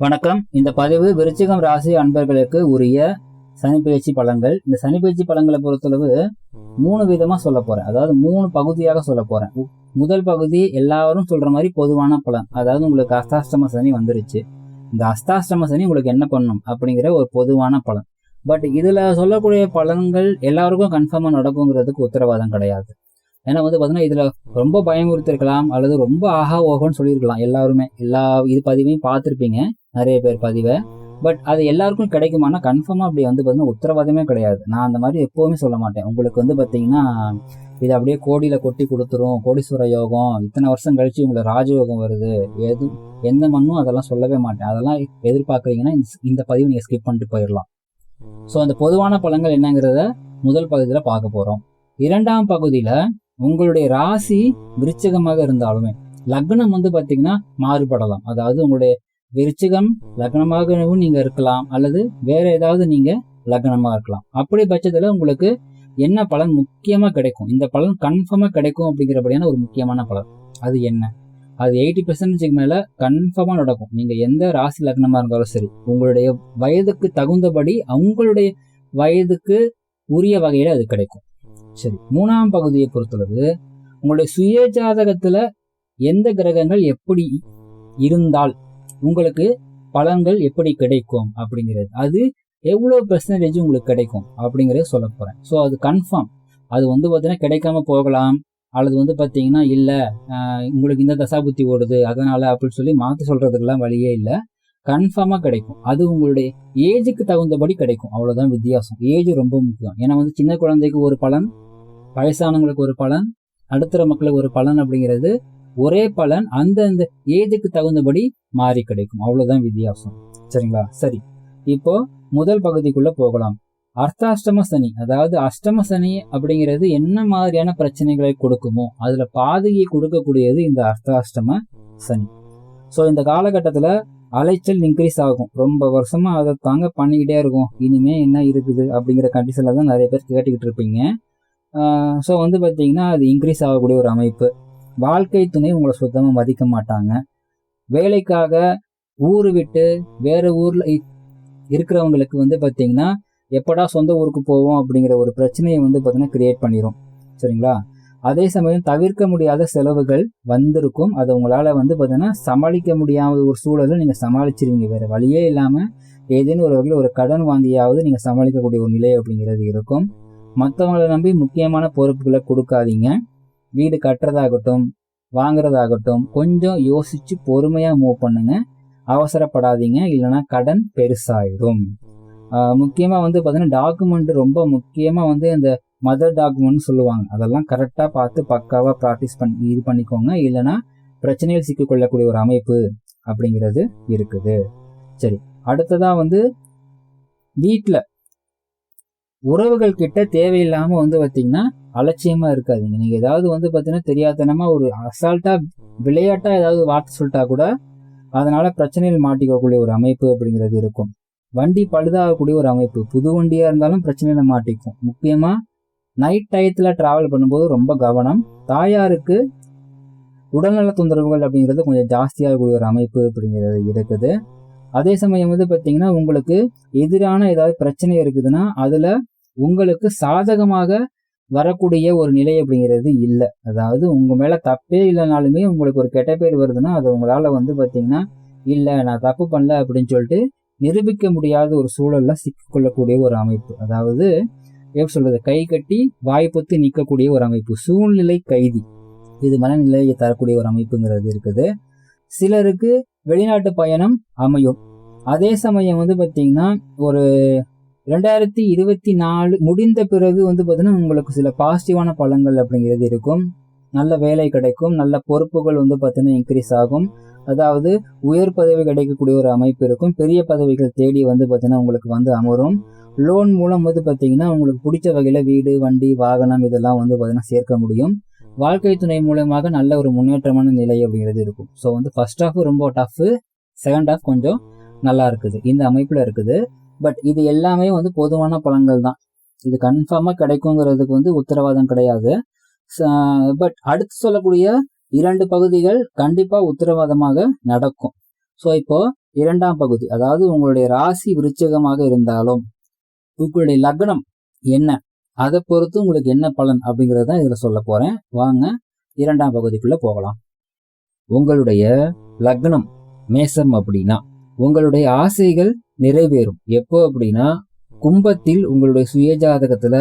வணக்கம். இந்த பதிவு விருச்சிகம் ராசி அன்பர்களுக்கு உரிய சனிப்பயிற்சி பலன்கள். இந்த சனிப்பயிற்சி பலன்களை பொறுத்தளவு மூணு விதமா சொல்ல போறேன். அதாவது மூணு பகுதியாக சொல்ல போறேன். முதல் பகுதி எல்லாரும் சொல்ற மாதிரி பொதுவான பலன். அதாவது உங்களுக்கு அஸ்தாஷ்டம சனி வந்துருச்சு. இந்த அஸ்தாஷ்டம சனி உங்களுக்கு என்ன பண்ணும் அப்படிங்கிற ஒரு பொதுவான பலன். பட் இதுல சொல்லக்கூடிய பலன்கள் எல்லாருக்கும் கன்ஃபார்மா நடக்குங்கிறதுக்கு உத்தரவாதம் கிடையாது. ஏன்னா வந்து பாத்தீங்கன்னா இதுல ரொம்ப பயமுறுத்திருக்கலாம் அல்லது ரொம்ப ஆஹா ஓகோன்னு சொல்லியிருக்கலாம் எல்லாருமே. எல்லா இது பதிவையும் பார்த்துருப்பீங்க. நிறைய பேர் பதிவை. பட் அது எல்லாருக்கும் கிடைக்குமானா கன்ஃபார்மாக அப்படி வந்து பார்த்தீங்கன்னா உத்தரவாதமே கிடையாது. நான் அந்த மாதிரி எப்போவுமே சொல்ல மாட்டேன். உங்களுக்கு வந்து பார்த்தீங்கன்னா இது அப்படியே கோடியில் கொட்டி கொடுத்துரும். கோடீஸ்வர யோகம் இத்தனை வருஷம் கழிச்சு உங்களை ராஜயோகம் வருது. எது எந்த மண்ணும் அதெல்லாம் சொல்லவே மாட்டேன். அதெல்லாம் எதிர்பார்க்குறீங்கன்னா இந்த- இந்த பதிவு நீங்கள் ஸ்கிப் பண்ணிட்டு போயிடலாம். ஸோ அந்த பொதுவான பழங்கள் என்னங்கிறத முதல் பகுதியில் பார்க்க போகிறோம் இரண்டாம் பகுதியில் உங்களுடைய ராசி விருச்சகமாக இருந்தாலுமே லக்னம் வந்து பார்த்தீங்கன்னா மாறுபடலாம். அதாவது உங்களுடைய விருச்சிகம் லக்னமாகவும் நீங்க இருக்கலாம் அல்லது வேற ஏதாவது நீங்க லக்னமா இருக்கலாம். அப்படி பட்சத்துல உங்களுக்கு என்ன பலன் முக்கியமா கிடைக்கும்? இந்த பலன் கன்ஃபார்மா கிடைக்கும் அப்படிங்கிறபடியான ஒரு முக்கியமான பலன். அது என்ன? அது எயிட்டி பெர்சன்டேஜ்க்கு மேல கன்ஃபார்மா நடக்கும். நீங்க எந்த ராசி லக்னமா இருந்தாலும் சரி உங்களுடைய வயதுக்கு தகுந்தபடி அவங்களுடைய வயதுக்கு உரிய வகையில அது கிடைக்கும். சரி மூணாம் பகுதியை பொறுத்தளவு உங்களுடைய சுய ஜாதகத்துல எந்த கிரகங்கள் எப்படி இருந்தால் உங்களுக்கு பலன்கள் எப்படி கிடைக்கும் அப்படிங்கிறது. அது எவ்வளோ பெர்சன்டேஜ் உங்களுக்கு கிடைக்கும் அப்படிங்கிறத சொல்ல போகிறேன் ஸோ அது கன்ஃபார்ம் அது வந்து பார்த்தீங்கன்னா கிடைக்காம போகலாம். அல்லது வந்து பார்த்தீங்கன்னா இல்லை உங்களுக்கு இந்த தசாபுத்தி ஓடுது அதனால அப்படின்னு சொல்லி மாற்றி சொல்கிறதுக்கெல்லாம் வழியே இல்லை. கன்ஃபார்மாக கிடைக்கும். அது உங்களுடைய ஏஜுக்கு தகுந்தபடி கிடைக்கும். அவ்வளோதான் வித்தியாசம். ஏஜ் ரொம்ப முக்கியம். ஏன்னா வந்து சின்ன குழந்தைக்கு ஒரு பலன் வயசானவங்களுக்கு ஒரு பலன் நடுத்தர மக்களுக்கு ஒரு பலன் அப்படிங்கிறது ஒரே பலன் அந்தந்த ஏஜுக்கு தகுந்தபடி மாறி கிடைக்கும். அவ்வளவுதான் வித்தியாசம். சரிங்களா? சரி. இப்போ முதல் பகுதிக்குள்ள போகலாம். அர்த்தாஷ்டம சனி. அதாவது அஷ்டம சனி அப்படிங்கிறது என்ன மாதிரியான பிரச்சனைகளை கொடுக்குமோ அதுல பாதையை கொடுக்கக்கூடியது இந்த அர்த்தாஷ்டம சனி. ஸோ இந்த காலகட்டத்தில் அலைச்சல் இன்க்ரீஸ் ஆகும். ரொம்ப வருஷமா அதை தாங்க பண்ணிக்கிட்டே இருக்கும். இனிமே என்ன இருக்குது அப்படிங்கிற கண்டிஷனில் தான் நிறைய பேர் கேட்டுக்கிட்டு இருப்பீங்க. ஸோ வந்து பார்த்தீங்கன்னா அது இன்க்ரீஸ் ஆகக்கூடிய ஒரு அமைப்பு. வாழ்க்கை துணை உங்களை சுத்தமாக மதிக்க மாட்டாங்க. வேலைக்காக ஊர் விட்டு வேற ஊர்ல இருக்கிறவங்களுக்கு வந்து பார்த்தீங்கன்னா எப்படா சொந்த ஊருக்கு போவோம் அப்படிங்கிற ஒரு பிரச்சனையை வந்து பார்த்தீங்கன்னா கிரியேட் பண்ணிடும் சரிங்களா? அதே சமயம் தவிர்க்க முடியாத செலவுகள் வந்திருக்கும். அதை உங்களால் வந்து பார்த்தீங்கன்னா சமாளிக்க முடியாத ஒரு சூழலும் நீங்கள் சமாளிச்சிருவீங்க. வேறு வழியே இல்லாமல் ஏதேனும் ஒரு வகையில் ஒரு கடன் வாங்கியாவது நீங்கள் சமாளிக்கக்கூடிய ஒரு நிலை அப்படிங்கிறது இருக்கும். மற்றவங்களை நம்பி முக்கியமான பொறுப்புகளை கொடுக்காதீங்க. வீடு கட்டுறதாகட்டும் வாங்குறதாகட்டும் கொஞ்சம் யோசிச்சு பொறுமையாக மூவ் பண்ணுங்க. அவசரப்படாதீங்க இல்லைன்னா கடன் பெருசாயிடும். முக்கியமாக வந்து பார்த்தீங்கன்னா டாக்குமெண்ட் ரொம்ப முக்கியமாக வந்து இந்த மதர் டாக்குமெண்ட் சொல்லுவாங்க. அதெல்லாம் கரெக்டாக பார்த்து பக்காவாக ப்ராக்டிஸ் பண்ணி இது பண்ணிக்கோங்க. இல்லைன்னா பிரச்சனையில் சிக்கிக்கொள்ளக்கூடிய ஒரு அமைப்பு அப்படிங்கிறது இருக்குது. சரி அடுத்ததாக வந்து வீட்டில் உறவுகள் கிட்ட தேவையில்லாமல் வந்து பார்த்தீங்கன்னா அலட்சியமா இருக்காதீங்க. நீங்க ஏதாவது வந்து பார்த்தீங்கன்னா தெரியாதனமா ஒரு அசால்ட்டா விளையாட்டா ஏதாவது வார்த்தை சொல்லிட்டா கூட அதனால பிரச்சனையில் மாட்டிக்கக்கூடிய ஒரு அமைப்பு அப்படிங்கிறது இருக்கும். வண்டி பழுதாகக்கூடிய ஒரு அமைப்பு. புது வண்டியா இருந்தாலும் பிரச்சனையில மாட்டிக்கும். முக்கியமா நைட் டயத்துல டிராவல் பண்ணும்போது ரொம்ப கவனம். தாயாருக்கு உடல்நல தொந்தரவுகள் அப்படிங்கிறது கொஞ்சம் ஜாஸ்தியாகக்கூடிய ஒரு அமைப்பு அப்படிங்கிறது இருக்குது. அதே சமயம் வந்து பார்த்தீங்கன்னா உங்களுக்கு எதிரான ஏதாவது பிரச்சனை இருக்குதுன்னா அதில் உங்களுக்கு சாதகமாக வரக்கூடிய ஒரு நிலை அப்படிங்கிறது இல்லை. அதாவது உங்கள் மேலே தப்பே இல்லைனாலுமே உங்களுக்கு ஒரு கெட்ட பேர் வருதுன்னா அது உங்களால் வந்து பார்த்தீங்கன்னா இல்லை நான் தப்பு பண்ணல அப்படின்னு சொல்லிட்டு நிரூபிக்க முடியாத ஒரு சூழலில் சிக்கிக்கொள்ளக்கூடிய ஒரு அமைப்பு. அதாவது எப்படி சொல்கிறது கை கட்டி வாய்ப்புத்து நிற்கக்கூடிய ஒரு அமைப்பு. சூழ்நிலை கைதி. இது மனநிலையை தரக்கூடிய ஒரு அமைப்புங்கிறது இருக்குது. சிலருக்கு வெளிநாட்டு பயணம் அமையும். அதே சமயம் வந்து பார்த்தீங்கன்னா ஒரு ரெண்டாயிரத்தி இருபத்தி நாலு முடிந்த பிறகு வந்து பார்த்தீங்கன்னா உங்களுக்கு சில பாசிட்டிவான பலங்கள் அப்படிங்கிறது இருக்கும். நல்ல வேலை கிடைக்கும் நல்ல பொறுப்புகள் வந்து பார்த்தீங்கன்னா இன்க்ரீஸ் ஆகும். அதாவது உயர் பதவி கிடைக்கக்கூடிய ஒரு அமைப்பு இருக்கும். பெரிய பதவிகள் தேடி வந்து பார்த்தீங்கன்னா உங்களுக்கு வந்து அமரும். லோன் மூலம் வந்து பார்த்தீங்கன்னா உங்களுக்கு பிடிச்ச வகையில் வீடு வண்டி வாகனம் இதெல்லாம் வந்து பார்த்தீங்கன்னா சேர்க்க முடியும். வாழ்க்கை துணை மூலமாக நல்ல ஒரு முன்னேற்றமான நிலை அப்படிங்கிறது இருக்கும். ஸோ வந்து ஃபர்ஸ்ட் ஹாஃப் ரொம்ப டஃப் செகண்ட் ஹாஃப் கொஞ்சம் நல்லா இருக்குது. இந்த அமைப்பில் இருக்குது. பட் இது எல்லாமே வந்து பொதுவான பலன்கள் தான் இது கன்ஃபார்மாக கிடைக்குங்கிறதுக்கு வந்து உத்தரவாதம் கிடையாது. பட் அடுத்து சொல்லக்கூடிய இரண்டு பகுதிகள் கண்டிப்பாக உத்தரவாதமாக நடக்கும். ஸோ இப்போ இரண்டாம் பகுதி அதாவது உங்களுடைய ராசி விருச்சகமாக இருந்தாலும் உங்களுடைய லக்னம் என்ன? அதை பொறுத்து உங்களுக்கு என்ன பலன் அப்படிங்கிறது தான் இதில் சொல்ல போகிறேன் வாங்க இரண்டாம் பகுதிக்குள்ளே போகலாம். உங்களுடைய லக்னம் மேசம் அப்படின்னா உங்களுடைய ஆசைகள் நிறைவேறும். எப்போ அப்படின்னா கும்பத்தில் உங்களுடைய சுயஜாதகத்துல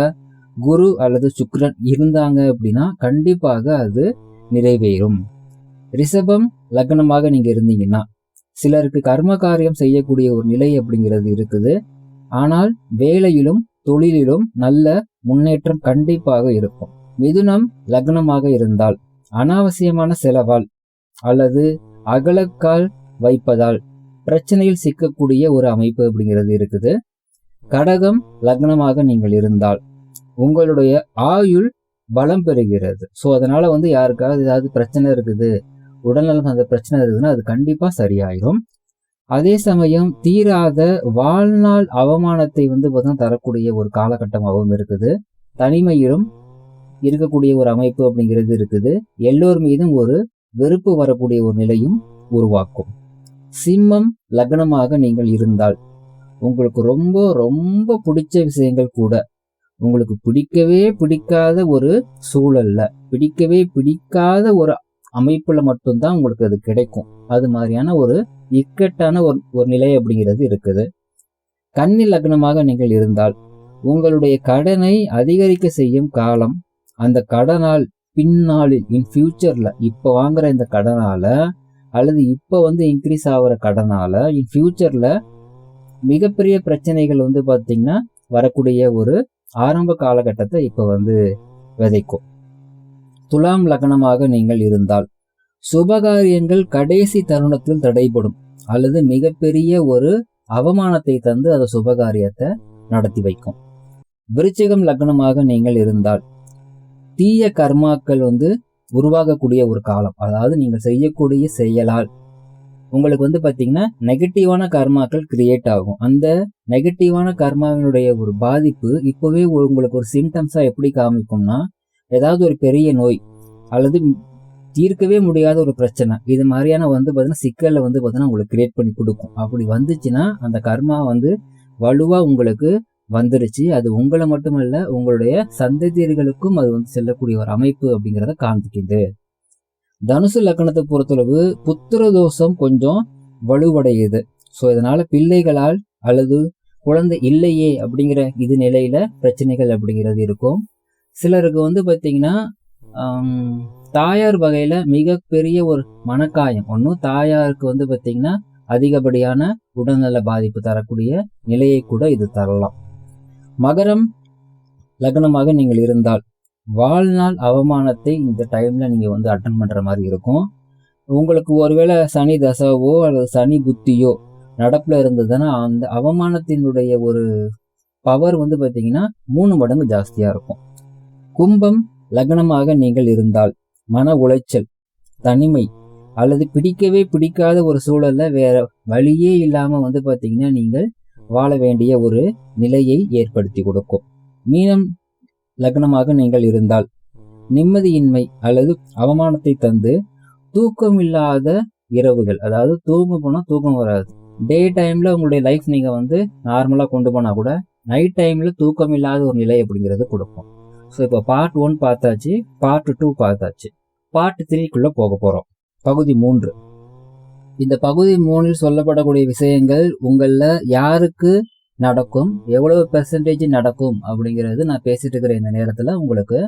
குரு அல்லது சுக்ரன் இருந்தாங்க அப்படின்னா கண்டிப்பாக அது நிறைவேறும். ரிஷபம் லக்னமாக நீங்க இருந்தீங்கன்னா சிலருக்கு கர்ம காரியம் செய்யக்கூடிய ஒரு நிலை அப்படிங்கிறது இருக்குது. ஆனால் வேலையிலும் தொழிலிலும் நல்ல முன்னேற்றம் கண்டிப்பாக இருக்கும். மிதுனம் லக்னமாக இருந்தால் அனாவசியமான செலவால் அல்லது அகலக்கால் வைப்பதால் பிரச்சனையில் சிக்கக்கூடிய ஒரு அமைப்பு அப்படிங்கிறது இருக்குது. கடகம் லக்னமாக நீங்கள் இருந்தால் உங்களுடைய ஆயுள் பலம் பெறுகிறது. ஸோ அதனால வந்து யாருக்காவது ஏதாவது பிரச்சனை இருக்குது உடல்நலம் அந்த பிரச்சனை இருக்குதுன்னா அது கண்டிப்பாக சரியாயிரும். அதே சமயம் தீராத வாழ்நாள் அவமானத்தை வந்து பார்த்தீங்கன்னா தரக்கூடிய ஒரு காலகட்டமாகவும் இருக்குது. தனிமையிலும் இருக்கக்கூடிய ஒரு அமைப்பு அப்படிங்கிறது இருக்குது. எல்லோர் மீதும் ஒரு வெறுப்பு வரக்கூடிய ஒரு நிலையும் உருவாக்கும். சிம்மம் லக்னமாக நீங்கள் இருந்தால் உங்களுக்கு ரொம்ப ரொம்ப பிடிச்ச விஷயங்கள் கூட உங்களுக்கு பிடிக்கவே பிடிக்காத ஒரு சூழல்ல பிடிக்கவே பிடிக்காத ஒரு அமைப்புல மட்டும்தான் உங்களுக்கு அது கிடைக்கும். அது மாதிரியான ஒரு இக்கட்டான ஒரு ஒரு நிலை அப்படிங்கிறது இருக்குது. கன்னி லக்னமாக நீங்கள் இருந்தால் உங்களுடைய கடனை அதிகரிக்க செய்யும் காலம் அந்த கடனால் பின்னாளில் இன் ஃபியூச்சர்ல இப்போ வாங்குற இந்த கடனால அல்லது இப்போ வந்து இன்க்ரீஸ் ஆகுற கடனால இன் ஃபியூச்சர்ல மிகப்பெரிய பிரச்சனைகள் வந்து பார்த்திங்கன்னா வரக்கூடிய ஒரு ஆரம்ப காலகட்டத்தை இப்போ வந்து விதைக்கும். துலாம் லக்னமாக நீங்கள் இருந்தால் சுபகாரியங்கள் கடைசி தருணத்தில் தடைபடும் அல்லது மிகப்பெரிய ஒரு அவமானத்தை தந்து அந்த சுபகாரியத்தை நடத்தி வைக்கும். விருச்சிகம் லக்னமாக நீங்கள் இருந்தால் தீய கர்மாக்கள் வந்து உருவாகக்கூடிய ஒரு காலம். அதாவது நீங்கள் செய்யக்கூடிய செயலால். உங்களுக்கு வந்து பார்த்தீங்கன்னா நெகட்டிவான கர்மாக்கள் கிரியேட் ஆகும். அந்த நெகட்டிவான கர்மாவினுடைய ஒரு பாதிப்பு இப்போவே உங்களுக்கு ஒரு சிம்டம்ஸாக எப்படி காமிக்கும்னா ஏதாவது ஒரு பெரிய நோய் அல்லது தீர்க்கவே முடியாத ஒரு பிரச்சனை இது மாதிரியான வந்து பார்த்தீங்கன்னா சிக்கலை வந்து பார்த்தீங்கன்னா உங்களுக்கு கிரியேட் பண்ணி கொடுக்கும். அப்படி வந்துச்சுன்னா அந்த கர்மா வந்து வலுவாக உங்களுக்கு வந்துருச்சு. அது உங்களை மட்டுமல்ல உங்களுடைய சந்ததியர்களுக்கும் அது வந்து செல்லக்கூடிய ஒரு அமைப்பு அப்படிங்கிறத காண்பிக்குது. தனுசு லக்கணத்தை பொறுத்தளவு புத்திர தோஷம் கொஞ்சம் வலுவடையுது. ஸோ இதனால பிள்ளைகளால் அல்லது குழந்தை இல்லையே அப்படிங்கிற இது நிலையில பிரச்சனைகள் அப்படிங்கிறது இருக்கும். சிலருக்கு வந்து பார்த்தீங்கன்னா தாயார் வகையில மிகப்பெரிய ஒரு மனக்காயம். ஒன்றும் தாயாருக்கு வந்து பார்த்தீங்கன்னா அதிகப்படியான உடல்நல பாதிப்பு தரக்கூடிய நிலையை கூட இது தரலாம். மகரம் லக்னமாக நீங்கள் இருந்தால் வாழ்நாள் அவமானத்தை இந்த டைம்ல நீங்க வந்து அட்டன் பண்ற மாதிரி இருக்கும். உங்களுக்கு ஒருவேளை சனி தசாவோ அல்லது சனி புத்தியோ நடப்புல இருந்ததுன்னா அந்த அவமானத்தினுடைய ஒரு பவர் வந்து பார்த்தீங்கன்னா மூணு மடங்கு ஜாஸ்தியாக இருக்கும். கும்பம் லக்னமாக நீங்கள் இருந்தால் மன உளைச்சல் தனிமை அல்லது பிடிக்கவே பிடிக்காத ஒரு சூழல்ல வேற வழியே இல்லாமல் வந்து பார்த்தீங்கன்னா நீங்கள் வாழ வேண்டிய ஒரு நிலையை ஏற்படுத்தி கொடுக்கும். மீனம் லக்னமாக நீங்கள் இருந்தால் நிம்மதியின்மை அல்லது அவமானத்தை தந்து தூக்கம் இல்லாத இரவுகள் அதாவது தூங்க போனால் தூக்கம் வராது. டே டைம்ல உங்களுடைய லைஃப் நீங்க வந்து நார்மலா கொண்டு போனா கூட நைட் டைம்ல தூக்கம் இல்லாத ஒரு நிலை அப்படிங்கிறது கொடுக்கும். ஸோ இப்போ பார்ட் ஒன் பார்த்தாச்சு பார்ட் டூ பார்த்தாச்சு. பார்ட் த்ரீக்குள்ள போக போறோம். பகுதி மூன்று. இந்த பகுதி மூணில் சொல்லப்படக்கூடிய விஷயங்கள் உங்களில் யாருக்கு நடக்கும் எவ்வளவு பெர்சன்டேஜ் நடக்கும் அப்படிங்கிறது நான் பேசிட்டு இருக்கிற இந்த நேரத்தில். உங்களுக்கு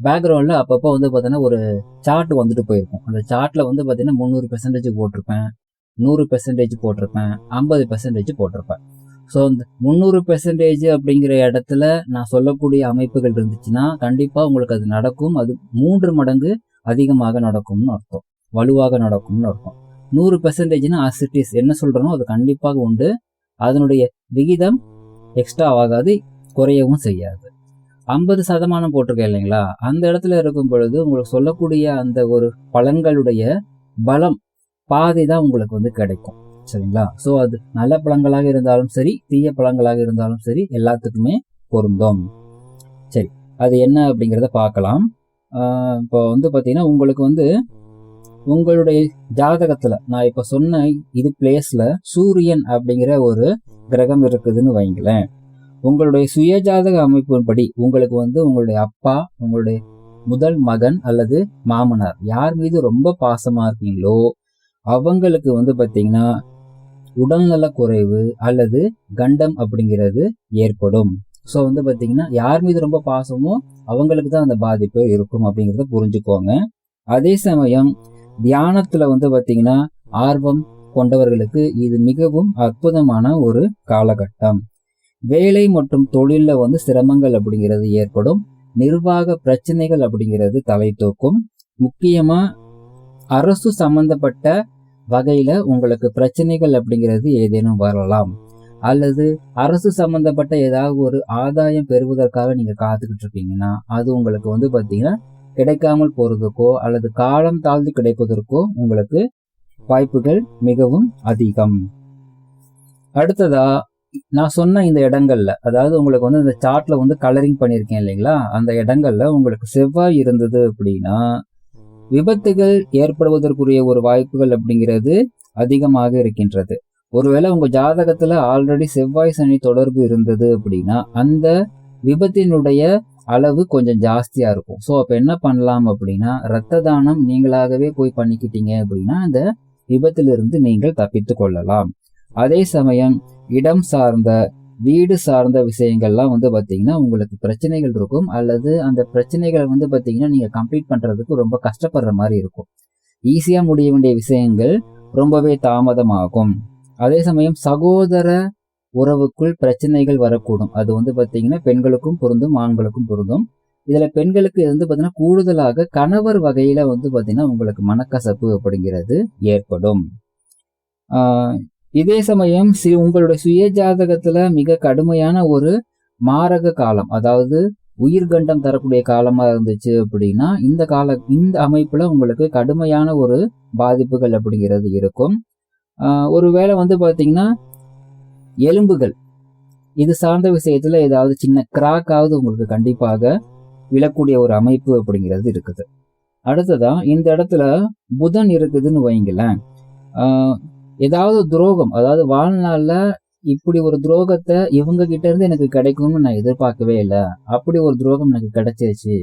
பேக்ரவுண்டில் அப்பப்போ வந்து பார்த்தீங்கன்னா ஒரு சார்ட் வந்துட்டு போயிருக்கும். அந்த சார்ட்டில் வந்து பார்த்தீங்கன்னா முந்நூறு பெர்சன்டேஜ் போட்டிருப்பேன் நூறு பெர்சன்டேஜ் போட்டிருப்பேன் ஐம்பது பெர்சன்டேஜ் போட்டிருப்பேன். ஸோ இந்த முந்நூறு பெர்சன்டேஜ் அப்படிங்கிற இடத்துல நான் சொல்லக்கூடிய அமைப்புகள் இருந்துச்சுன்னா கண்டிப்பாக உங்களுக்கு அது நடக்கும். அது மூன்று மடங்கு அதிகமாக நடக்கும்னு அர்த்தம். வலுவாக நடக்கும்னு அர்த்தம். நூறு பெர்சன்டேஜ்னா அசிட்டிஸ் என்ன சொல்றனோ அது கண்டிப்பாக உண்டு. அதனுடைய விகிதம் எக்ஸ்ட்ரா ஆகாது குறையவும் செய்யாது. ஐம்பது சதமானம் போட்டிருக்கேன் இல்லைங்களா? அந்த இடத்துல இருக்கும் பொழுது உங்களுக்கு சொல்லக்கூடிய அந்த ஒரு பழங்களுடைய பலம் பாதி தான் உங்களுக்கு வந்து கிடைக்கும். சரிங்களா? ஸோ அது நல்ல பழங்களாக இருந்தாலும் சரி தீய பழங்களாக இருந்தாலும் சரி எல்லாத்துக்குமே பொருந்தும். சரி அது என்ன அப்படிங்கிறத பார்க்கலாம். இப்போ வந்து பார்த்தீங்கன்னா உங்களுக்கு வந்து உங்களுடைய ஜாதகத்துல நான் இப்ப சொன்ன இது பிளேஸ்ல சூரியன் அப்படிங்கிற ஒரு கிரகம் இருக்குதுன்னு வைங்களேன். உங்களுடைய சுய ஜாதக அமைப்பின்படி உங்களுக்கு வந்து உங்களுடைய அப்பா உங்களுடைய முதல் மகன் அல்லது மாமனார் யார் மீது ரொம்ப பாசமா இருக்கீங்களோ அவங்களுக்கு வந்து பாத்தீங்கன்னா உடல்நல குறைவு அல்லது கண்டம் அப்படிங்கிறது ஏற்படும். ஸோ வந்து பாத்தீங்கன்னா யார் மீது ரொம்ப பாசமோ அவங்களுக்கு தான் அந்த பாதிப்பு இருக்கும் அப்படிங்கிறத புரிஞ்சுக்கோங்க. அதே சமயம் தியானத்துல வந்து பாத்தீங்கன்னா ஆர்வம் கொண்டவர்களுக்கு இது மிகவும் அற்புதமான ஒரு காலகட்டம். வேலை மற்றும் தொழில்ல வந்து சிரமங்கள் அப்படிங்கிறது ஏற்படும். நிர்வாக பிரச்சனைகள் அப்படிங்கிறது தலை தூக்கும். முக்கியமா அரசு சம்பந்தப்பட்ட வகையில உங்களுக்கு பிரச்சனைகள் அப்படிங்கிறது ஏதேனும் வரலாம். அல்லது அரசு சம்பந்தப்பட்ட ஏதாவது ஒரு ஆதாயம் பெறுவதற்காக நீங்க காத்துக்கிட்டு இருக்கீங்கன்னா அது உங்களுக்கு வந்து பாத்தீங்கன்னா கிடைக்காமல் போறதுக்கோ அல்லது காலம் தாழ்ந்து கிடைப்பதற்கோ உங்களுக்கு வாய்ப்புகள் மிகவும் அதிகம். அடுத்ததா நான் சொன்ன இந்த இடங்கள்ல அதாவது உங்களுக்கு வந்து இந்த சார்ட்ல வந்து கலரிங் பண்ணியிருக்கேன் இல்லைங்களா? அந்த இடங்கள்ல உங்களுக்கு செவ்வாய் இருந்தது அப்படின்னா விபத்துகள் ஏற்படுவதற்குரிய ஒரு வாய்ப்புகள் அப்படிங்கிறது அதிகமாக இருக்கின்றது. ஒருவேளை உங்க ஜாதகத்துல ஆல்ரெடி செவ்வாய் சனி தொடர்பு இருந்தது அப்படின்னா அந்த விபத்தினுடைய அளவு கொஞ்சம் ஜாஸ்தியாக இருக்கும். ஸோ அப்போ என்ன பண்ணலாம் அப்படின்னா ரத்த தானம் நீங்களாகவே போய் பண்ணிக்கிட்டீங்க அப்படின்னா அந்த விபத்திலிருந்து நீங்கள் தப்பித்து கொள்ளலாம். அதே சமயம் இடம் சார்ந்த வீடு சார்ந்த விஷயங்கள்லாம் வந்து பார்த்தீங்கன்னா உங்களுக்கு பிரச்சனைகள் இருக்கும். அல்லது அந்த பிரச்சனைகளை வந்து பார்த்தீங்கன்னா நீங்கள் கம்ப்ளீட் பண்ணுறதுக்கு ரொம்ப கஷ்டப்படுற மாதிரி இருக்கும். ஈஸியாக முடிய வேண்டிய விஷயங்கள் ரொம்பவே தாமதமாகும். அதே சமயம் சகோதர உறவுக்குள் பிரச்சனைகள் வரக்கூடும். அது வந்து பார்த்தீங்கன்னா பெண்களுக்கும் பொருந்தும் ஆண்களுக்கும் பொருந்தும். இதில் பெண்களுக்கு வந்து பார்த்தீங்கன்னா கூடுதலாக கணவர் வகையில் வந்து பார்த்தீங்கன்னா உங்களுக்கு மனக்கசப்பு அப்படிங்கிறது ஏற்படும். இதே சமயம் சி உங்களுடைய சுய ஜாதகத்தில் மிக கடுமையான ஒரு மாரக காலம் அதாவது உயிர்கண்டம் தரக்கூடிய காலமா இருந்துச்சு அப்படின்னா இந்த கால இந்த அமைப்புல உங்களுக்கு கடுமையான ஒரு பாதிப்புகள் அப்படிங்கிறது இருக்கும். ஒருவேளை வந்து பார்த்தீங்கன்னா எலும்புகள். இது சார்ந்த விஷயத்துல ஏதாவது சின்ன கிராக்காவது உங்களுக்கு கண்டிப்பாக விழக்கூடிய ஒரு அமைப்பு அப்படிங்கிறது இருக்குது. அடுத்ததான் இந்த இடத்துல புதன் இருக்குதுன்னு வைங்களேன் ஏதாவது துரோகம் அதாவது வாழ்நாளில் இப்படி ஒரு துரோகத்தை இவங்க கிட்ட இருந்து எனக்கு கிடைக்கும்னு நான் எதிர்பார்க்கவே இல்லை. அப்படி ஒரு துரோகம் எனக்கு கிடைச்சிருச்சு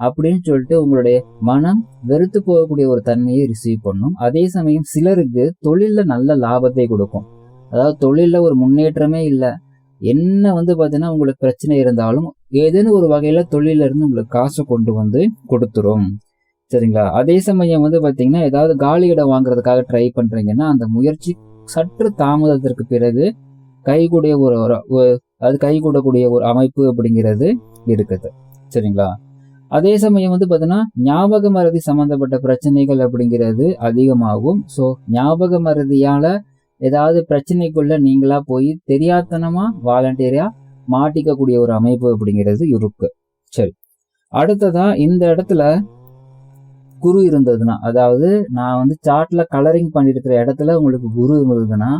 அப்படின்னு சொல்லிட்டு உங்களுடைய மனம் வெறுத்து போகக்கூடிய ஒரு தன்மையை ரிசீவ் பண்ணும். அதே சமயம் சிலருக்கு தொழிலில் நல்ல லாபத்தை கொடுக்கும். அதாவது தொழிலில் ஒரு முன்னேற்றமே இல்லை. என்ன வந்து பார்த்தீங்கன்னா உங்களுக்கு பிரச்சனை இருந்தாலும் ஏதேனும் ஒரு வகையில் தொழிலிருந்து உங்களுக்கு காசை கொண்டு வந்து கொடுத்துரும். சரிங்களா? அதே சமயம் வந்து பார்த்தீங்கன்னா ஏதாவது காலி இடம் வாங்குறதுக்காக ட்ரை பண்ணுறீங்கன்னா அந்த முயற்சி சற்று தாமதத்திற்கு பிறகு கைகூடிய ஒரு அது கைகூடக்கூடிய ஒரு அமைப்பு அப்படிங்கிறது இருக்குது. சரிங்களா? அதே சமயம் வந்து பார்த்தீங்கன்னா ஞாபக மருதி சம்மந்தப்பட்ட பிரச்சனைகள் அப்படிங்கிறது அதிகமாகும். ஸோ ஞாபக மருதியால் ஏதாவது பிரச்சனைக்குள்ள நீங்களா போய் தெரியாதனமா வாலண்டியரா மாட்டிக்கக்கூடிய ஒரு அமைப்பு அப்படிங்கிறது இருக்கு. சரி. அடுத்ததா இந்த இடத்துல குரு இருந்ததுன்னா அதாவது நான் வந்து சார்ட்ல கலரிங் பண்ணிருக்கிற இடத்துல உங்களுக்கு குரு இருந்ததுன்னா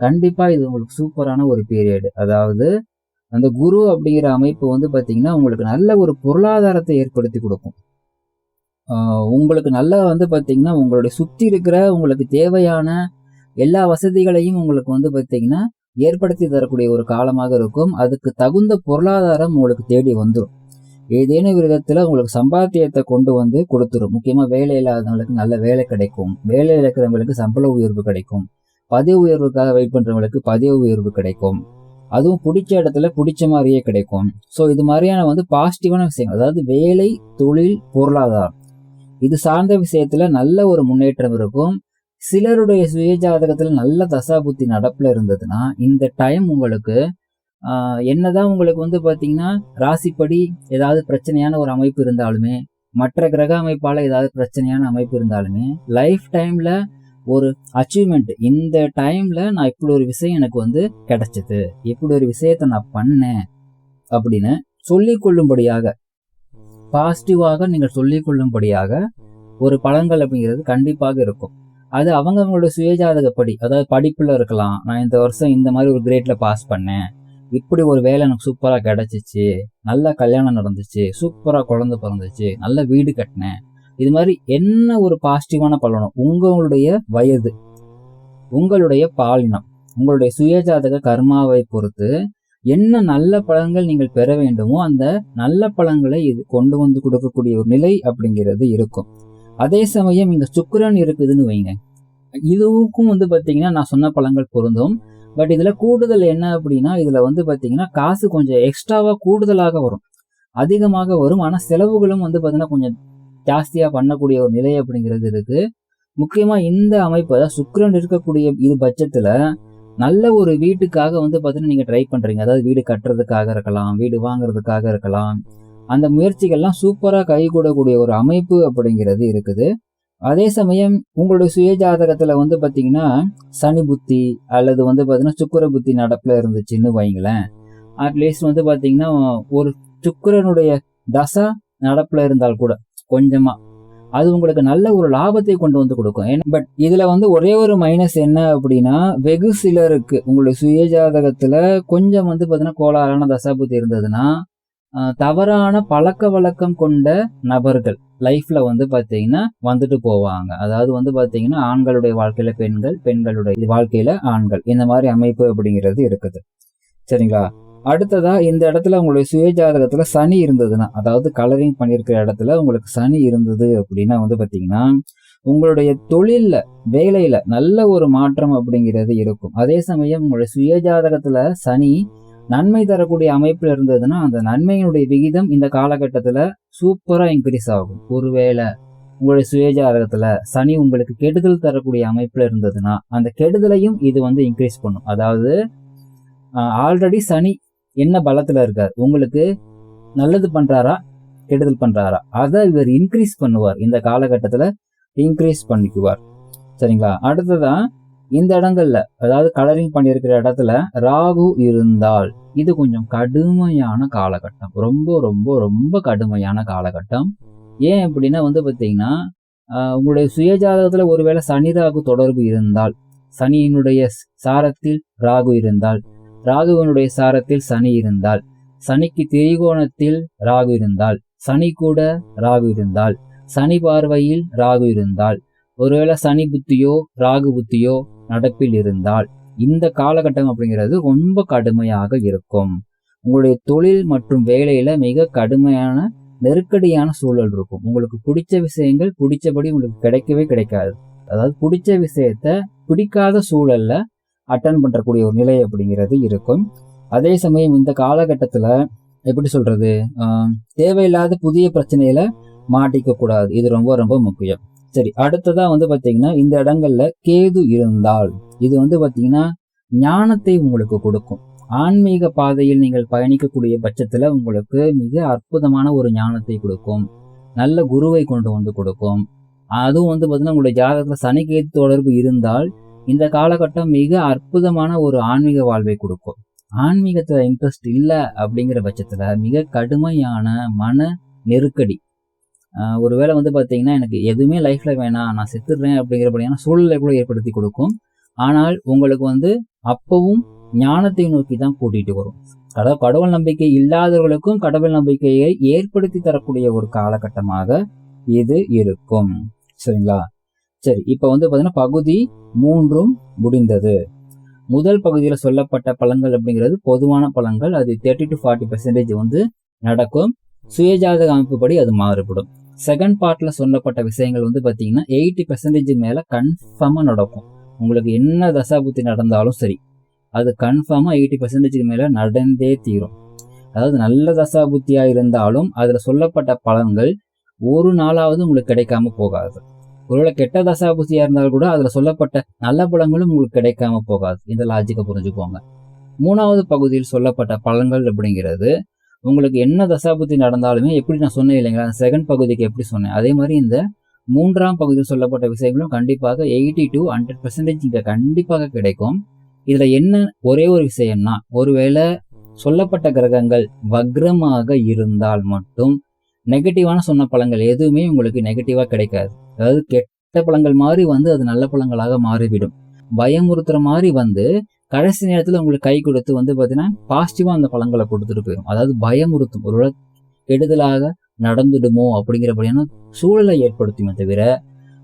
கண்டிப்பா இது உங்களுக்கு சூப்பரான ஒரு பீரியடு அதாவது அந்த குரு அப்படிங்கிற அமைப்பு வந்து பாத்தீங்கன்னா உங்களுக்கு நல்ல ஒரு பொருளாதாரத்தை ஏற்படுத்தி கொடுக்கும். உங்களுக்கு நல்ல வந்து பாத்தீங்கன்னா உங்களுடைய சுத்தி இருக்கிற உங்களுக்கு தேவையான எல்லா வசதிகளையும் உங்களுக்கு வந்து பார்த்தீங்கன்னா ஏற்படுத்தி தரக்கூடிய ஒரு காலமாக இருக்கும். அதுக்கு தகுந்த பொருளாதாரம் உங்களுக்கு தேடி வந்துடும் ஏதேனும் விதத்தில் உங்களுக்கு சம்பாத்தியத்தை கொண்டு வந்து கொடுத்துரும். முக்கியமாக வேலை இல்லாதவங்களுக்கு நல்ல வேலை கிடைக்கும். வேலை இருக்கிறவங்களுக்கு சம்பள உயர்வு கிடைக்கும். பதவி உயர்வுக்காக வெயிட் பண்ணுறவங்களுக்கு பதவி உயர்வு கிடைக்கும். அதுவும் பிடிச்ச இடத்துல பிடிச்ச மாதிரியே கிடைக்கும். ஸோ இது மாதிரியான வந்து பாசிட்டிவான விஷயங்கள். அதாவது வேலை தொழில் பொருளாதாரம். இது சார்ந்த விஷயத்தில் நல்ல ஒரு முன்னேற்றம் இருக்கும். சிலருடைய சுய ஜாதகத்தில் நல்ல தசாபுத்தி நடப்பில் இருந்ததுன்னா இந்த டைம் உங்களுக்கு என்னதான் உங்களுக்கு வந்து பார்த்தீங்கன்னா ராசிப்படி ஏதாவது பிரச்சனையான ஒரு அமைப்பு இருந்தாலுமே மற்ற கிரக அமைப்பால் ஏதாவது பிரச்சனையான அமைப்பு இருந்தாலுமே லைஃப் டைமில் ஒரு அச்சீவ்மெண்ட் இந்த டைமில் நான் இப்படி ஒரு விஷயம் எனக்கு வந்து கிடைச்சது இப்படி ஒரு விஷயத்த நான் பண்ணேன் அப்படின்னு சொல்லிக் கொள்ளும்படியாக பாசிட்டிவாக நீங்கள் சொல்லிக் கொள்ளும்படியாக ஒரு பலன்கள் அப்படிங்கிறது கண்டிப்பாக இருக்கும். அது அவங்க அவங்களோட சுயஜாதகப்படி அதாவது படிப்புல இருக்கலாம். நான் இந்த வருஷம் இந்த மாதிரி ஒரு கிரேட்ல பாஸ் பண்ணேன். இப்படி ஒரு வேலை எனக்கு சூப்பராக கிடச்சிச்சு. நல்ல கல்யாணம் நடந்துச்சு. சூப்பராக குழந்தை பிறந்துச்சு. நல்ல வீடு கட்டினேன். இது மாதிரி என்ன ஒரு பாசிட்டிவான பலனும் உங்களுடைய வயது உங்களுடைய பாலினம் உங்களுடைய சுயஜாதக கர்மாவை பொறுத்து என்ன நல்ல பழங்கள் நீங்கள் பெற வேண்டுமோ அந்த நல்ல பழங்களை இது கொண்டு வந்து கொடுக்கக்கூடிய ஒரு நிலை அப்படிங்கிறது இருக்கும். அதே சமயம் இங்க சுக்கரன் இருக்குதுன்னு வைங்க. இதுவுக்கும் வந்து பாத்தீங்கன்னா நான் சொன்ன பழங்கள் பொருந்தும். பட் இதுல கூடுதல் என்ன அப்படின்னா இதுல வந்து பாத்தீங்கன்னா காசு கொஞ்சம் எக்ஸ்ட்ராவா கூடுதலாக வரும். அதிகமாக வரும். ஆனா செலவுகளும் வந்து பாத்தீங்கன்னா கொஞ்சம் ஜாஸ்தியா பண்ணக்கூடிய ஒரு நிலை அப்படிங்கிறது இருக்கு. முக்கியமா இந்த அமைப்பு அதாவது சுக்கிரன் இருக்கக்கூடிய இது பட்சத்துல நல்ல ஒரு வீட்டுக்காக வந்து பாத்தீங்கன்னா நீங்க ட்ரை பண்றீங்க. அதாவது வீடு கட்டுறதுக்காக இருக்கலாம் வீடு வாங்குறதுக்காக இருக்கலாம். அந்த முயற்சிகள்லாம் சூப்பராக கைகூடக்கூடிய ஒரு அமைப்பு அப்படிங்கிறது இருக்குது. அதே சமயம் உங்களுடைய சுய ஜாதகத்தில் வந்து பார்த்தீங்கன்னா சனி புத்தி அல்லது வந்து பார்த்தீங்கன்னா சுக்கர புத்தி நடப்பில் இருந்துச்சுன்னு வைங்களேன். அட்லீஸ்ட் வந்து பார்த்தீங்கன்னா ஒரு சுக்கரனுடைய தசா நடப்பில் இருந்தால் கூட கொஞ்சமாக அது உங்களுக்கு நல்ல ஒரு லாபத்தை கொண்டு வந்து கொடுக்கும். ஏன்னா பட் இதுல வந்து ஒரே ஒரு மைனஸ் என்ன அப்படின்னா வெகு சிலருக்கு உங்களுடைய சுயஜாதகத்துல கொஞ்சம் வந்து பார்த்தீங்கன்னா கோளாறான தசாபுத்தி இருந்ததுன்னா தவறான பழக்க வழக்கம் கொண்ட நபர்கள் லைஃப்ல வந்து பாத்தீங்கன்னா வந்துட்டு போவாங்க. அதாவது வந்து பாத்தீங்கன்னா ஆண்களுடைய வாழ்க்கையில பெண்கள் பெண்களுடைய வாழ்க்கையில ஆண்கள். இந்த மாதிரி அமைப்பு அப்படிங்கிறது இருக்குது. சரிங்களா? அடுத்ததா இந்த இடத்துல உங்களுடைய சுய ஜாதகத்துல சனி இருந்ததுன்னா அதாவது கலரிங் பண்ணியிருக்கிற இடத்துல உங்களுக்கு சனி இருந்தது அப்படின்னா வந்து பாத்தீங்கன்னா உங்களுடைய தொழில்ல வேலையில நல்ல ஒரு மாற்றம் அப்படிங்கிறது இருக்கும். அதே சமயம் உங்களுடைய சுய ஜாதகத்துல சனி நன்மை தரக்கூடிய அமைப்புல இருந்ததுன்னா அந்த நன்மையினுடைய விகிதம் இந்த காலகட்டத்துல சூப்பரா இன்க்ரீஸ் ஆகும். ஒருவேளை உங்களுடைய சுயஜாதகத்துல சனி உங்களுக்கு கெடுதல் தரக்கூடிய அமைப்புல இருந்ததுன்னா அந்த கெடுதலையும் இது வந்து இன்க்ரீஸ் பண்ணும். அதாவது ஆல்ரெடி சனி என்ன பலத்துல இருக்கார்? உங்களுக்கு நல்லது பண்றாரா? கெடுதல் பண்றாரா? அதை இவர் இன்க்ரீஸ் பண்ணுவார். இந்த காலகட்டத்துல இன்க்ரீஸ் பண்ணிக்குவார். சரிங்களா? அடுத்ததான் இந்த இடங்கள்ல அதாவது கலரிங் பண்ணியிருக்கிற இடத்துல ராகு இருந்தால் இது கொஞ்சம் கடுமையான காலகட்டம். ரொம்ப ரொம்ப ரொம்ப கடுமையான காலகட்டம். ஏன் அப்படின்னா வந்து பார்த்தீங்கன்னா உங்களுடைய சுயஜாதகத்துல ஒருவேளை சனி ராகு தொடர்பு இருந்தால் சனியினுடைய சாரத்தில் ராகு இருந்தால் ராகுவனுடைய சாரத்தில் சனி இருந்தால் சனிக்கு திரிகோணத்தில் ராகு இருந்தால் சனி கூட ராகு இருந்தால் சனி பார்வையில் ராகு இருந்தால் ஒருவேளை சனி புத்தியோ ராகு புத்தியோ நடப்பில் இருந்தால் இந்த காலகட்டம் அப்படிங்கிறது ரொம்ப கடுமையாக இருக்கும். உங்களுடைய தொழில் மற்றும் வேலையில மிக கடுமையான நெருக்கடியான சூழல் இருக்கும். உங்களுக்கு பிடிச்ச விஷயங்கள் பிடிச்சபடி உங்களுக்கு கிடைக்கவே கிடைக்காது. அதாவது பிடிச்ச விஷயத்த பிடிக்காத சூழல்ல அட்டன் பண்றக்கூடிய ஒரு நிலை அப்படிங்கிறது இருக்கும். அதே சமயம் இந்த காலகட்டத்துல எப்படி சொல்றது? தேவையில்லாத புதிய பிரச்சனையில மாட்டிக்க கூடாது இது ரொம்ப ரொம்ப முக்கியம். சரி அடுத்ததா வந்து பாத்தீங்கன்னா இந்த இடங்கள்ல கேது இருந்தால். இது வந்து பாத்தீங்கன்னா ஞானத்தை உங்களுக்கு கொடுக்கும். ஆன்மீக பாதையில் நீங்கள் பயணிக்கக்கூடிய பட்சத்துல உங்களுக்கு மிக அற்புதமான ஒரு ஞானத்தை கொடுக்கும். நல்ல குருவை கொண்டு வந்து கொடுக்கும். அதுவும் வந்து பாத்தீங்கன்னா உங்களுடைய ஜாதகத்துல சனி கேது தொடர்பு இருந்தால் இந்த காலகட்டம் மிக அற்புதமான ஒரு ஆன்மீக வாழ்வை கொடுக்கும். ஆன்மீகத்துல இன்ட்ரெஸ்ட் இல்லை அப்படிங்கிற பட்சத்துல மிக கடுமையான மன நெருக்கடி ஒரு ஒருவேளை வந்து பார்த்தீங்கன்னா எனக்கு எதுவுமே லைஃப்ல வேணாம் நான் செத்துடுறேன் அப்படிங்கிறபடியான சூழ்நிலை கூட ஏற்படுத்தி கொடுக்கும். ஆனால் உங்களுக்கு வந்து அப்பவும் ஞானத்தை நோக்கி தான் கூட்டிட்டு வரும். அதாவது கடவுள் நம்பிக்கை இல்லாதவர்களுக்கும் கடவுள் நம்பிக்கையை ஏற்படுத்தி தரக்கூடிய ஒரு காலகட்டமாக இது இருக்கும். சரிங்களா? சரி இப்போ வந்து பார்த்தீங்கன்னா பகுதி மூன்றும் முடிந்தது. முதல் பகுதியில் சொல்லப்பட்ட பலன்கள் அப்படிங்கிறது பொதுவான பலன்கள். அது தேர்ட்டி டு ஃபார்ட்டி பெர்சன்டேஜ் வந்து நடக்கும். சுயஜாதக அமைப்புப்படி அது மாறுபடும். செகண்ட் பார்ட்ல சொல்லப்பட்ட விஷயங்கள் வந்து பார்த்தீங்கன்னா எயிட்டி பெர்சன்டேஜ் மேல கன்ஃபார்மாக நடக்கும். உங்களுக்கு என்ன தசாபுத்தி நடந்தாலும் சரி அது கன்ஃபார்மாக எயிட்டி பெர்சன்டேஜ்க்கு மேலே நடந்தே தீரும். அதாவது நல்ல தசாபுத்தியாக இருந்தாலும் அதில் சொல்லப்பட்ட பலன்கள் ஒரு நாளாவது உங்களுக்கு கிடைக்காம போகாது. ஒருவேளை கெட்ட தசாபுத்தியாக இருந்தாலும் கூட அதில் சொல்லப்பட்ட நல்ல பலங்களும் உங்களுக்கு கிடைக்காம போகாது. இந்த லாஜிக்கை புரிஞ்சுக்கோங்க. மூணாவது பகுதியில் சொல்லப்பட்ட பலன்கள் அப்படிங்கிறது உங்களுக்கு என்ன தசாபுத்தி நடந்தாலுமே எப்படி நான் சொன்னேன் இல்லைங்களா? செகண்ட் பகுதிக்கு எப்படி சொன்னேன்? அதே மாதிரி இந்த மூன்றாம் பகுதியில் சொல்லப்பட்ட விஷயங்களும் கண்டிப்பாக எயிட்டி டு ஹண்ட்ரட் பெர்சன்டேஜ் இங்கே கண்டிப்பாக கிடைக்கும். இதில் என்ன ஒரே ஒரு விஷயம்னா ஒருவேளை சொல்லப்பட்ட கிரகங்கள் வக்ரமாக இருந்தால் மட்டும் நெகட்டிவான சொன்ன பழங்கள் எதுவுமே உங்களுக்கு நெகட்டிவாக கிடைக்காது. அதாவது கெட்ட பழங்கள் மாதிரி வந்து அது நல்ல பழங்களாக மாறிவிடும். பயமுறுத்துற மாதிரி வந்து கடைசி நேரத்தில் உங்களுக்கு கை கொடுத்து வந்து பார்த்தீங்கன்னா பாசிட்டிவாக அந்த பழங்களை கொடுத்துட்டு போயிடும் அதாவது பயமுறுத்தும் ஒரு கெடுதலாக நடந்துடுமோ அப்படிங்கிறபடியான சூழலை ஏற்படுத்துமே தவிர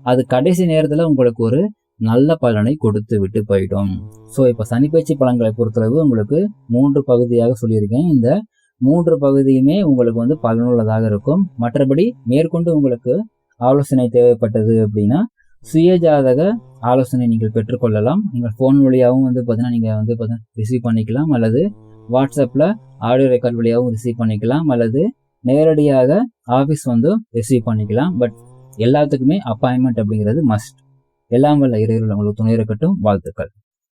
அது கடைசி நேரத்தில் உங்களுக்கு ஒரு நல்ல பலனை கொடுத்து விட்டு போயிடும். ஸோ இப்போ சனிப்பயிற்சி பழங்களை பொறுத்தளவு உங்களுக்கு மூன்று பகுதியாக சொல்லியிருக்கேன். இந்த மூன்று பகுதியுமே உங்களுக்கு வந்து பலனுள்ளதாக இருக்கும். மற்றபடி மேற்கொண்டு உங்களுக்கு ஆலோசனை தேவைப்பட்டது அப்படின்னா சுயஜாதக ஆலோசனை நீங்கள் பெற்றுக்கொள்ளலாம். நீங்கள் ஃபோன் வழியாகவும் வந்து பார்த்தீங்கன்னா நீங்கள் வந்து பார்த்தீங்கன்னா ரிசீவ் பண்ணிக்கலாம். அல்லது வாட்ஸ்அப்பில் ஆடியோ ரெக்கார்ட் வழியாகவும் ரிசீவ் பண்ணிக்கலாம். அல்லது நேரடியாக ஆஃபீஸ் வந்து ரிசீவ் பண்ணிக்கலாம். பட் எல்லாத்துக்குமே அப்பாயின்மெண்ட் அப்படிங்கிறது மஸ்ட் எல்லாம் வல்ல இறைவர்கள் உங்களுக்கு துணை இருக்கட்டும். வாழ்த்துக்கள்.